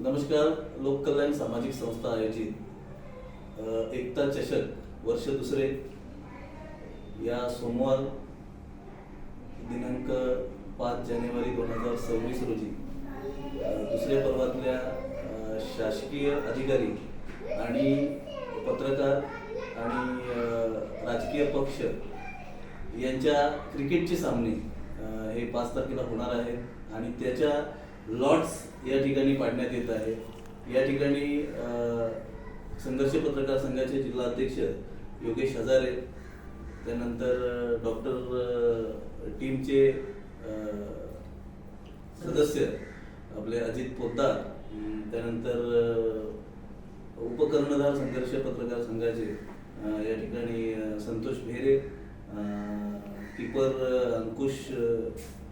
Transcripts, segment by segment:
नमस्कार लोककल्याण सामाजिक संस्था आयोजित एकता चषक वर्ष दुसरे या सोमवार दिनांक पाच जानेवारी दोन हजार सव्वीस रोजी दुसऱ्या पर्वातल्या शासकीय अधिकारी आणि पत्रकार आणि राजकीय पक्ष यांच्या क्रिकेटचे सामने हे पाच तारखेला होणार आहेत आणि त्याच्या लॉर्ड्स या ठिकाणी पाडण्यात येत आहे. या ठिकाणी संघर्ष पत्रकार संघाचे जिल्हा अध्यक्ष योगेश हजारे त्यानंतर डॉक्टर टीमचे सदस्य आपले अजित पोद्दार त्यानंतर उपकर्णधार संघर्ष पत्रकार संघाचे या ठिकाणी संतोष भेरे अ, कीपर अंकुश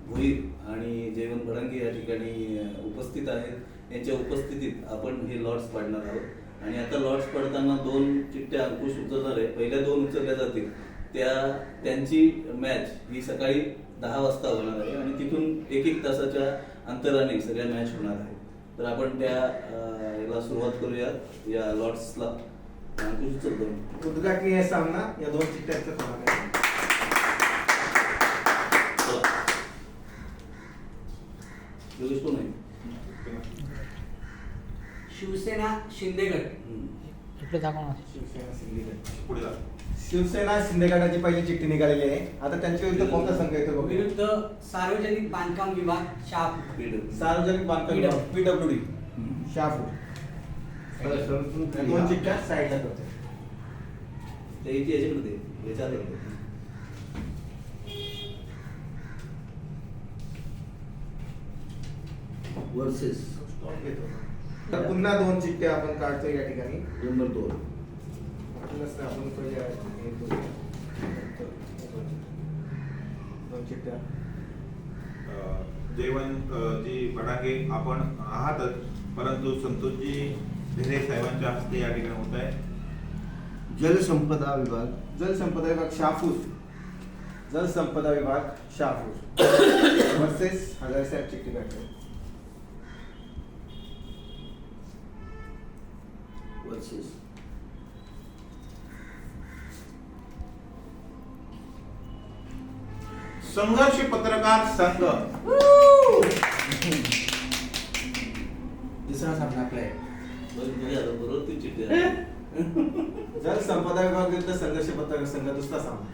भोईर आणि जयवंत भडंगे या ठिकाणी उपस्थित आहेत. यांच्या उपस्थितीत आपण हे लॉट्स पाडणार आहोत. आणि आता लॉट्स पडताना दोन चिठ्ठ्या अंकुश उचलणार आहे. पहिल्या दोन उचलल्या जातील. त्या त्यांची मॅच ही सकाळी दहा वाजता होणार आहे आणि तिथून एक एक तासाच्या अंतराने सगळ्या मॅच होणार आहे तर आपण त्या याला सुरुवात करूया या लॉट्सला अंकुश उचलतो उद्घाटनीय सामना या दोन चिठ्ठ्यांचा होणार आहे चला. योगेश कोण आहे शिवसेना दाखवा ना. शिवसेना. पुढे जा. शिवसेना शिंदे गटाची पहिली चिठ्ठी निघालेली आहे आता त्यांच्या विरुद्ध कोणता संघ येतो. विरुद्ध सार्वजनिक बांधकाम विभाग शहापूर. सार्वजनिक बांधकाम PW. पीडब्ल्यू डी शहापूर दोन चिठ्ठ्या साईडला करतो त्या इथे याच्याकडे आधी दे. वर्सेस तर पुन्हा दोन चिठ्ठ्या आपण काढतो या ठिकाणी. नंबर दोन. आपण पहिल्या हे. दोन. चिठ्ठ्या. अ, जयवंत अ, जी भडांगे आपण आहातच परंतु संतोषजी ढेरे साहेबांच्या हस्ते या ठिकाणी होत आहे. जलसंपदा विभाग. जलसंपदा विभाग शहापूर. जलसंपदा विभाग शहापूर. वर्सेस हजार साहेब चिठ्ठी काढतो वर्सेस संघर्ष पत्रकार संघ. दुसरा सामना आपला विरुद्ध संघर्ष पत्रकार संघ दुसरा सामना.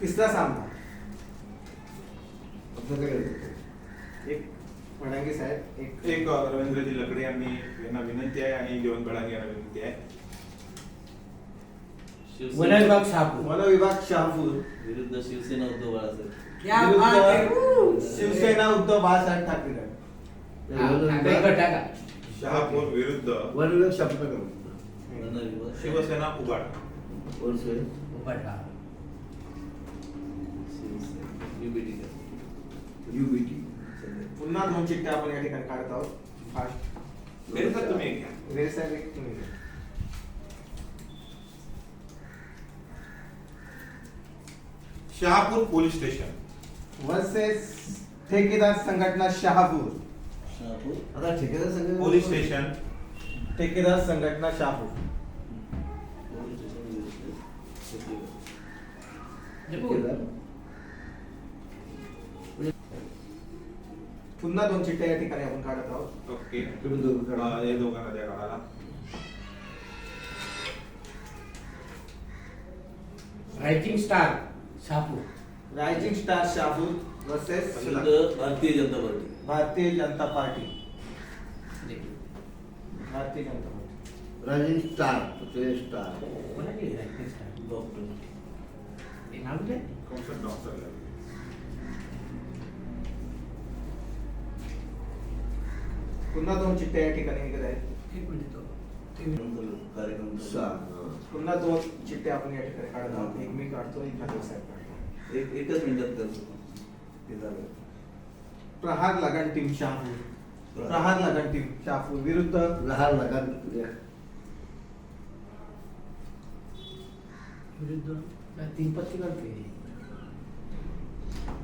तिसरा सामना? एक फडांगे साहेब एक एक रवींद्रजी लकडे यांनी यांना विनंती आहे आणि जयवंत भडांगे यांना विनंती आहे शिवसेना वन विभाग शहापूर वन विभाग शहापूर विरुद्ध शिवसेना उद्धव बाळासाहेब क्या बात शिवसेना उद्धव बाळासाहेब ठाकरे गट. हा. शहापूर विरुद्ध वन विभाग शब्द करू. शिवसेना उभाट वर्सेस उपाटा. शिवसेना. UBT? युबीटी पुन्हा दोन चिठ्ठ्या आपण या ठिकाणी काढत आहोत. फास्ट तर तुम्ही एक घ्या. एक तुम्ही घ्या. Shahapur police station. वर्सेस ठेकेदार संघटना शहापूर. शहापूर. आता ठेकेदार संघ पोलीस स्टेशन. ठेकेदार संघटना शहापूर. पोलीस स्टेशन पुन्हा दोन चिठ्ठ्या या ठिकाणी आपण काढत आहोत. ओके. तुम्ही दोघं काढा. अ, या दोघांना द्या काढायला. Rising Star Shahapur Rising Star Shahapur versus Bharatiya Janata Party. Bharatiya Janata Party. Bharatiya Janata Party. Rajiv star ते स्टार कोणाची आहे रायझिंग स्टार? डॉक्टर. ते नाव काय? कौशल डॉक्टर. पुन्हा दोन चिठ्ठ्या या ठिकाणी निघत आहेत. एक मिनिट तो. ते कार्यक्रम सहा पुन्हा दोन चिठ्ठ्या आपण या ठिकाणी काढत आहोत. एक मी काढतो एक ठाकरे साहेब काढतो. एक एकच मिनिटात करतो ते झालं. प्रहार लगन टीम शहापूर प्रहार लगन टीम शहापूर विरुद्ध लहान लहान विरुद्ध तीन पत्ती करते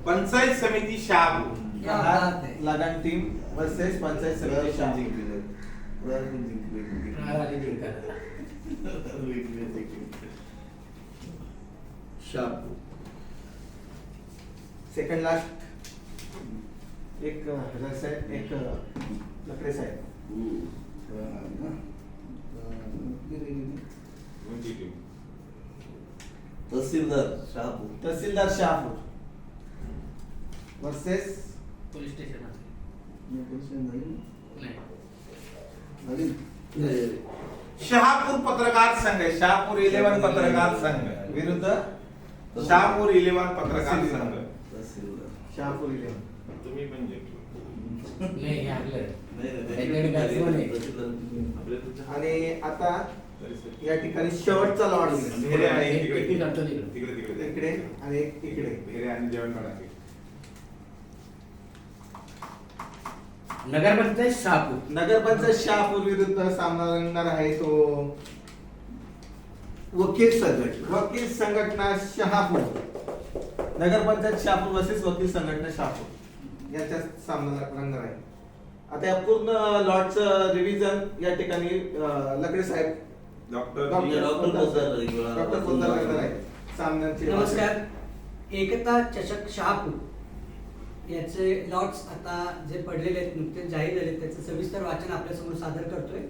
पंचायत समिती शहापूर है. लगान टीम वर्सेस पंचायत समिती जिंकले. सेकंड लास्ट एक हजार साहेब एक लकडे साहेब? तहसीलदार शहापूर तहसीलदार Shahapur versus police station? Shahapur पत्रकार संघ आहे. शहापूर इलेव्हन पत्रकार संघ. विरुद्ध? शहापूर इलेव्हन पत्रकार संघ. शहापूर इलेव्हन. तुम्ही पण हे. आणि आता. या ठिकाणी शेवटचा लॉट भेरे आहे एक- तिकडे. तिकडे. तिकडे तिकडे. इकडे आणि एक इकडे. भेरे आणि जेवण नगरपंचायत शहापूर. नगरपंचायत शहापूर विरुद्ध सामना रंगणार आहे तो वकील संघटना. वकील संघटना शहापूर. नगरपंचायत शहापूर वर्सेस वकील संघटना शहापूर. यांच्या सामना रंगणार आहे. आता या पूर्ण लॉटचं रिव्हिजन या ठिकाणी अं, लकडे साहेब डॉक्टर डॉक्टर डॉक्टर करणार आहे. सामन्यांचे नमस्कार. एकता चषक शहापूर. याचे लॉट्स आता जे पडलेले आहेत नुकतेच जाहीर झाले त्याचं सविस्तर वाचन आपल्यासमोर सादर करतोय.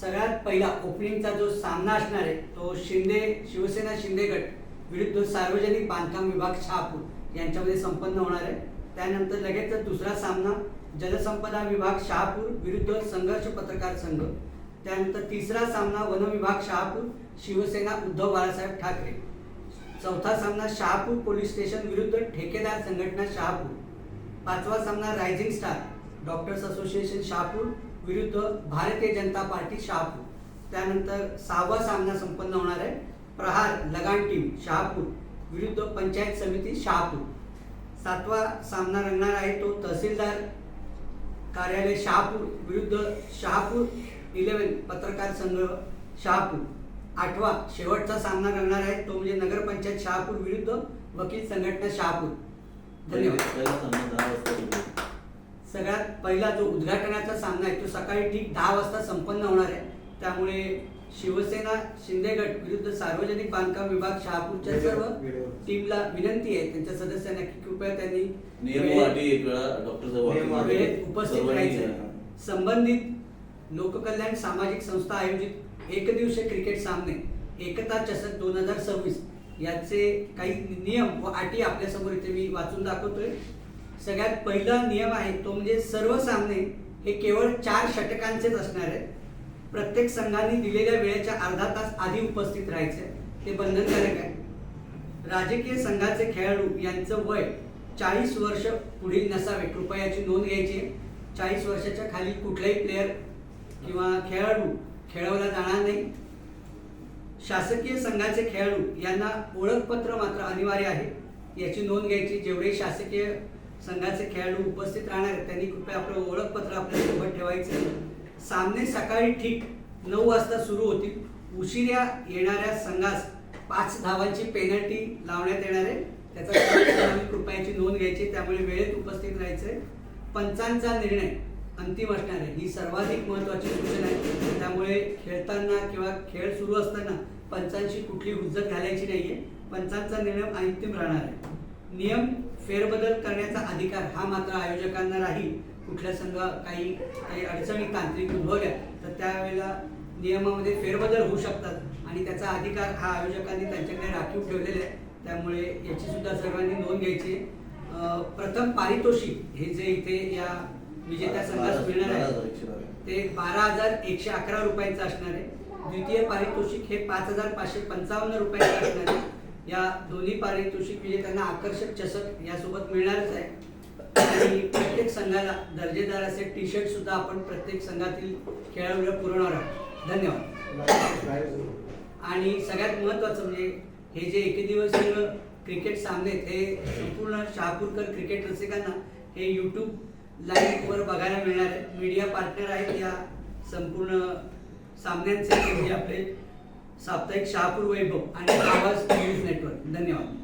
सगळ्यात पहिला ओपनिंगचा जो सामना असणार आहे तो शिंदे शिवसेना शिंदे गट विरुद्ध सार्वजनिक बांधकाम विभाग शहापूर यांच्यामध्ये संपन्न होणार आहे. त्यानंतर लगेच दुसरा सामना जलसंपदा विभाग शहापूर विरुद्ध संघर्ष पत्रकार संघ. त्यानंतर तिसरा सामना वन विभाग शहापूर शिवसेना उद्धव बाळासाहेब ठाकरे. चौथा सामना शहापूर पोलीस स्टेशन विरुद्ध ठेकेदार संघटना शहापूर. पाचवा सामना Rising Star Doctors Association Shahapur विरुद्ध भारतीय जनता पार्टी शहापूर. त्यानंतर सहावा सामना संपन्न होणार आहे प्रहार लगान टीम शहापूर विरुद्ध पंचायत समिती शहापूर. सातवा सामना रंगणार आहे तो तहसीलदार कार्यालय शहापूर विरुद्ध शहापूर इलेव्हन पत्रकार संघ शहापूर. आठवा शेवटचा सामना रंगणार आहे तो म्हणजे नगरपंचायत शहापूर विरुद्ध वकील संघटना शहापूर. धन्यवाद. पहिला जो उद्घाटनाचा सामना आहे तो सकाळी ठीक दहा वाजता संपन्न होणार आहे. त्यामुळे शिवसेना शिंदे गट विरुद्ध सार्वजनिक बांधकाम विभाग शहापूरच्या सर्व टीमला विनंती आहे. त्यांच्या सदस्यांना की कृपया त्यांनी उपस्थित राहायचं. संबंधित लोककल्याण सामाजिक संस्था आयोजित एकदिवसीय क्रिकेट सामने एकता चषक दोन हजार सव्वीस याचे काही नियम व अटी आपल्यासमोर इथे मी वाचून दाखवतोय. सगळ्यात पहिला नियम आहे तो म्हणजे सर्व सामने हे केवळ चार षटकांचेच असणार आहेत. प्रत्येक संघाने दिलेल्या वेळेच्या अर्धा तास आधी उपस्थित राहायचे. ते बंधनकारक आहे. राजकीय संघाचे खेळाडू यांचं वय चाळीस वर्ष पुढील नसावे कृपया याची नोंद घ्यायची आहे. चाळीस वर्षाच्या खाली कुठलाही प्लेयर किंवा खेळाडू खेळवला जाणार नाही. शासकीय संघाचे खेळाडू यांना ओळखपत्र मात्र अनिवार्य आहे. याची नोंद घ्यायची जेवढे शासकीय संघाचे खेळाडू उपस्थित राहणार आहेत. त्यांनी कृपया आपलं ओळखपत्र आपल्यासोबत ठेवायचं सामने सकाळी ठीक नऊ वाजता सुरू होतील. उशिरा येणाऱ्या संघास पाच धावांची पेनल्टी लावण्यात येणार आहे. त्याचा कृपयाची नोंद घ्यायची त्यामुळे वेळेत उपस्थित राहायचंय. पंचांचा निर्णय अंतिम असणार आहे. ही सर्वाधिक महत्त्वाची सूचना आहे. त्यामुळे खेळताना किंवा खेळ सुरू असताना पंचांची कुठली हुज्जत घालायची नाही आहे पंचांचा निर्णय अंतिम राहणार आहे. नियम फेरबदल करण्याचा अधिकार हा मात्र आयोजकांना राहील. कुठल्या संघ काही काही अडचणी तांत्रिक उद्भवल्या तर त्यावेळेला नियमामध्ये फेरबदल होऊ शकतात. आणि त्याचा अधिकार हा आयोजकांनी त्यांच्याकडे राखीव ठेवलेला आहे. त्यामुळे याची सुद्धा सर्वांनी नोंद घ्यायची. प्रथम पारितोषिक हे जे इथे या विजेत्या संघास मिळणार आहे ते बारा हजार एकशे अकरा रुपयांचं असणार आहे. द्वितीय पारितोषिक हे पाच हजार पाचशे पंचावन्न रुपयांचं असणार आहे. या दोन्ही पारितोषिक म्हणजे विजेत्यांना आकर्षक चषक यासोबत मिळणारच आहे. आणि प्रत्येक संघाला दर्जेदार असे टी शर्ट सुद्धा आपण प्रत्येक संघातील खेळाडूला पुरवणार आहोत. धन्यवाद. आणि सगळ्यात महत्त्वाचं म्हणजे हे जे एकदिवसीय क्रिकेट सामने आहेत हे संपूर्ण शहापूरकर क्रिकेट रसिकांना हे यूट्यूब लाईव्हवर बघायला मिळणार आहे. मीडिया पार्टनर आहेत या संपूर्ण सामन्यांचे म्हणजे आपले साप्ताहिक शहापूर वैभव आणि आवाज न्यूज नेटवर्क धन्यवाद.